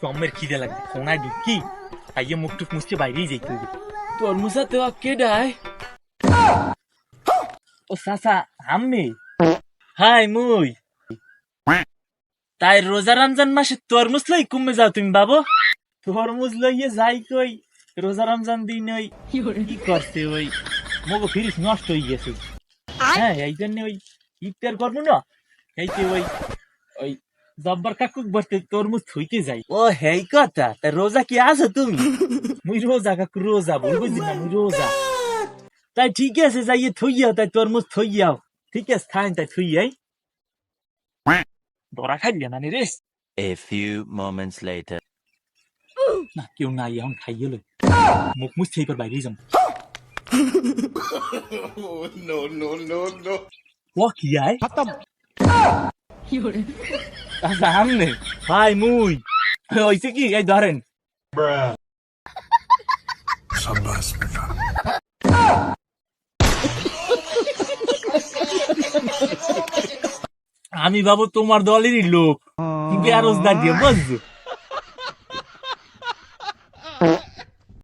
জম্মের খিদে লাগে কোনায় ঢুকি খাইয়ে মুখ টুক মুছতে বাইরেই যাইতে হবে। তরমুজা দেওয়া কে ডায় ও সাসা আম্মি। হাই মুই। তাই রোজা রমজান মাসে তরমুজ লই কমে যাও তুমি বাবু। তরমুজ লইয়ে যাই কই রোজা রমজান দিন ওই। কি করছে ওই? মগো ফিরিস নষ্ট হয়ে গেছে। হ্যাঁ এই জন্য ওই ইফতার করব না। ওই ওই জব্বার কাকুক বসতে তরমুজ থইতে যাই। ও হেই কথা তা রোজা কি আছো তুমি? মুই রোজা কাকু রোজা বলব না মুই রোজা। তাই ঠিক আছে যাইয়ে থইয়াও তাই তরমুজ থইয়াও। ঠিক আছে থাইন তাই থইয়াই। ধরা খাইলে না রে? A few moments later. না কেউ নাই এখন খাইয়ে লই। মুখ মুছ সেই পর বাইরে যাম। No, no, no, no. ও কি আয়? আচ্ছা আমনে হাই মুই। হইছে কি? এই ধরেন। আমি বাবু তোমার দলেরই লোক। বেরোজগার দিয়ে বুঝছ